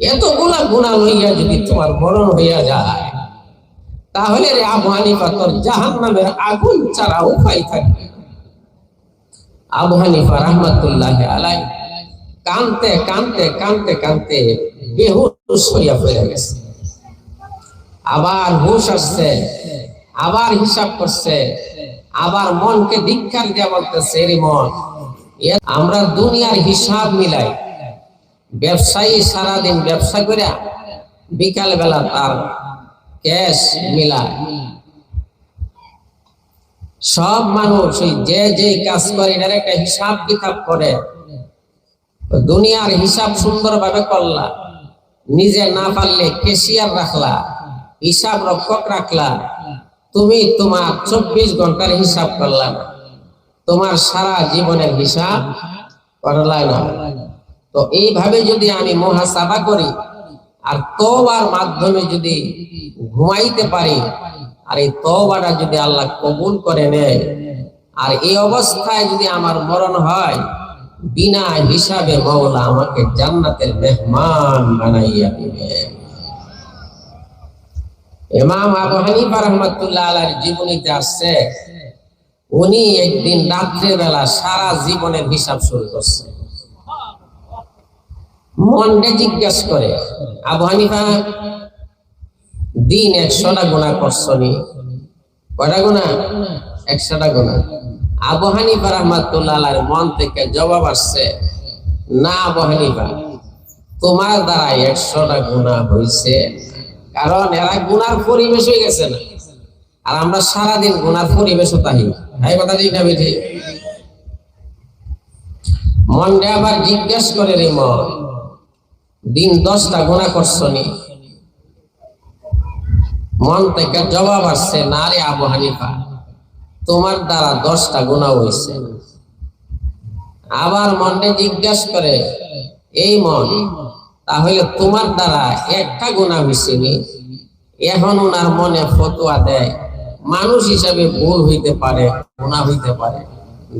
এতগুলা গুণা লইয়া যদি তোমার মরণ হইয়া যায়, তাহলে রে আবু হানিফা তোর জাহান নামের আগুন ছাড়া উপায় থাকবে আবু হানিফা রহমতুল্লাহ আলাই কানতে কানতে কানতে কানতে বেহুশ হইয়া ফিরে গেছে। আবার হুশ আসছে, আবার হিসাব করছে, আবার মনকে দীক্ষার দিয়া বলতেছে রে মন আমরা দুনিয়ার হিসাব মিলাই ব্যবসায়ী সারাদিন ব্যবসা করে বিকাল বেলা তার ক্যাশ মিলায়। সব মানুষ যে যে কাজ করে, এটার একটা হিসাব কিতাব করে। দুনিয়ার হিসাব সুন্দরভাবে করলা, নিজে না পারলে কেশিয়ার রাখলা, হিসাব রক্ষক রাখলা, তুমি তোমার চব্বিশ ঘণ্টার হিসাব করলা না। তোমার সারা জীবনের হিসাব করলা না। তো এইভাবে যদি আমি মহাসাবা করি, আর তওবার মাধ্যমে যদি ঘুমাইতে পারি, আর এই তওবাটা যদি আল্লাহ কবুল করে নেয়, আর এই অবস্থায় যদি আমার মরণ হয়, বিনা হিসাবে মৌলা আমাকে জান্নাতের মেহমান বানাইয়া দিবে। ইমাম আবু হানিফা রহমাতুল্লাহ আলাইহির জীবনীতে আসছে, উনি একদিন রাত্রে বেলা সারা জীবনের হিসাব শুরু করছে। মনকে জিজ্ঞেস করে, আবু হানিফা, দিন একশোটা গুণা করছনি? কয়টা গুণা? একশোটা গুণা। আবু হানিফা রহমাতুল্লাহ মন থেকে জবাব আসছে, না আবু হানিফা, তোমার দ্বারা একশোটা গুণা হয়েছে কারণ এরা গুনার পরিবেশ হয়ে গেছে না। আর আমরা সারাদিন গুনার পরিবেশ তাহি এই কথা ঠিক না বেঠি মনটা আবার জিজ্ঞেস করে রে মন দিন দশটা গুণা করছনি মন থেকে জবাব আসছে না রে আবু হানিফা, তোমার দ্বারা দশটা গুণা হয়েছে। আবার মনে জিজ্ঞাসা করে, এই মন, তাহলে তোমার দ্বারা একটা গুণা হয়েছে এখন ওনার মনে ফতোয়া দেয়, মানুষ হিসাবে ভুল হইতে পারে, গুণা হইতে পারে।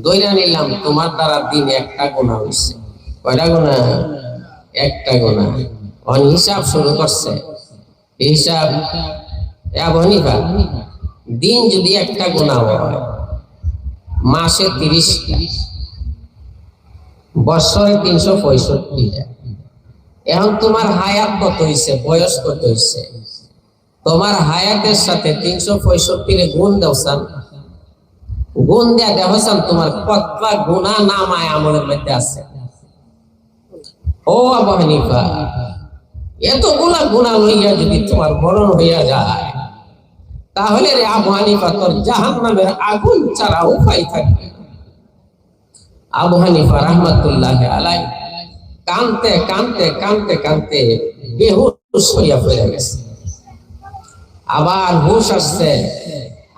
দৈরা নিলাম, তোমার দ্বারা দিন একটা গুণা হয়েছে। কয়টা গুণা? একটা গুণা অন হিসাব শুরু করছে। হিসাব এমনইবা দিন যদি একটা গুণা হয়, মাসে তিরিশটা, বছরে তিনশো পঁয়ষট্টি এখন তোমার হায়াত কত হয়েছে বয়স কত হয়েছে তোমার হায়াতের সাথে তিনশো পঁয়ষট্টির গুণ দেওসান গুণ দেয়া দেওসান তোমার কতটা গুণা নামায় আমাদের মধ্যে আছে। ও আবু হানিফা, এতগুলা গুণা লইয়া যদি তোমার মরণ হইয়া যায়, তাহলে রে আবু হানিফা তোর জাহান নামের আগুন ছাড়া উপায় থাকবে। আবু হানিফা রহমতুল্লাহ আলাই কানতে কানতে কানতে কানতে বেহুশ হইয়া ফিরে গেছে আবার হুশ আসছে,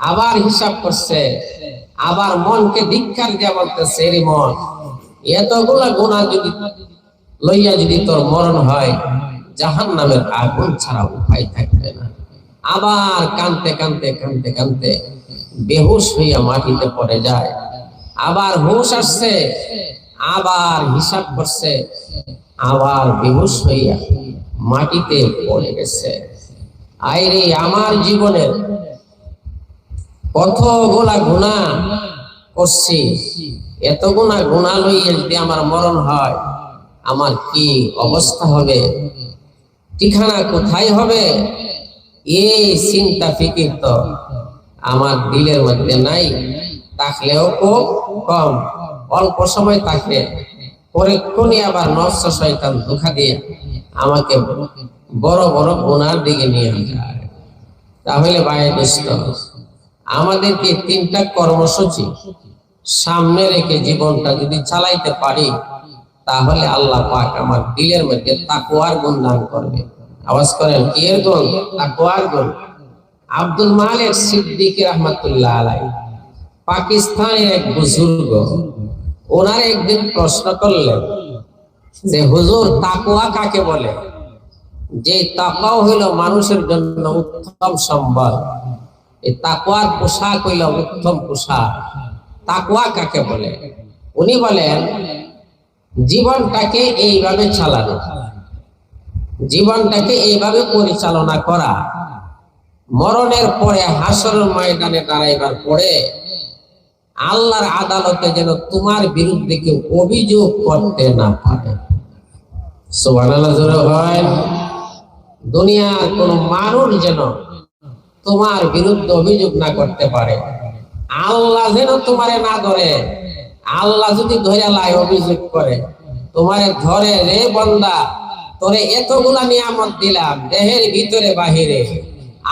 আবার হিসাব করছে, আবার মনকে দীক্ষার দিয়া বলতেছে রে মন, এতগুলা গুণা যদি লইয়া যদি তোর মরণ হয় জাহান নামের আগুন ছাড়া উপায় থাকবে না। আবার কানতে কানতে কানতে কানতে বেহুশ হইয়া মাটিতে পড়ে যায়। আবার হুশ আসছে, আবার হিসাব করছে, আবার বেহুশ হইয়া মাটিতে পড়ে গেছে। আইরে, আমার জীবনের কতগুলা গুণা করছি। এত গুণা গুণা লইয়া যদি আমার মরণ হয় আমার কি অবস্থা হবে? ঠিকানা কোথায় হবে? এই চিন্তা ফিকির তো। আমার দিলের মধ্যে নাই থাকলেও খুব কম। অল্প সময় থাকে পরীক্ষণই আবার নষ্ট শয়তান ধোকা দিয়ে আমাকে বড় বড় গুণার দিকে নিয়ে যায়। তাহলে দোস্ত, আমাদেরকে তিনটা কর্মসূচি সামনে রেখে জীবনটা যদি চালাইতে পারি তাহলে আল্লাহ পাক আমার দিলের মধ্যে তাকুয়ার গুণ দান করবে। আওয়াজ করেন কি এর গুণ? তাকুয়ার গুণ। আব্দুল মালিক সিদ্দিক রহমতুল্লাহ আলাই পাকিস্তানের এক বুজুর্গ, ওনার একদিন প্রশ্ন করলেন যে, হুজুর তাকুয়া কাকে বলে? যে তাকুয়া হইল মানুষের জন্য উত্তম সম্বল। এই তাকুয়ার পোশাক হইল উত্তম পোশাক। তাকুয়া কাকে বলে? উনি বলেন জীবনটাকে এইভাবে চালানো। জীবনটাকে এইভাবে পরিচালনা করা। মরণের পরে হাসর ময়দানে দাঁড়াইবার পরে আল্লাহর আদালতে যেন তোমার বিরুদ্ধে কেউ অভিযোগ করতে না পারে। দুনিয়ার কোন মানুষ যেন তোমার বিরুদ্ধে অভিযোগ না করতে পারে। আল্লাহ যেন তোমারে না ধরে। আল্লাহ যদি ধরে লাই অভিযোগ করে, তোমার ঘরে রে বন্দা, তোরে এতগুলা নিয়ামত দিলাম, দেহের ভিতরে বাহিরে।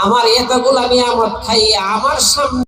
আমার এতগুলা নিয়ামত খাইয়ে আমার সামনে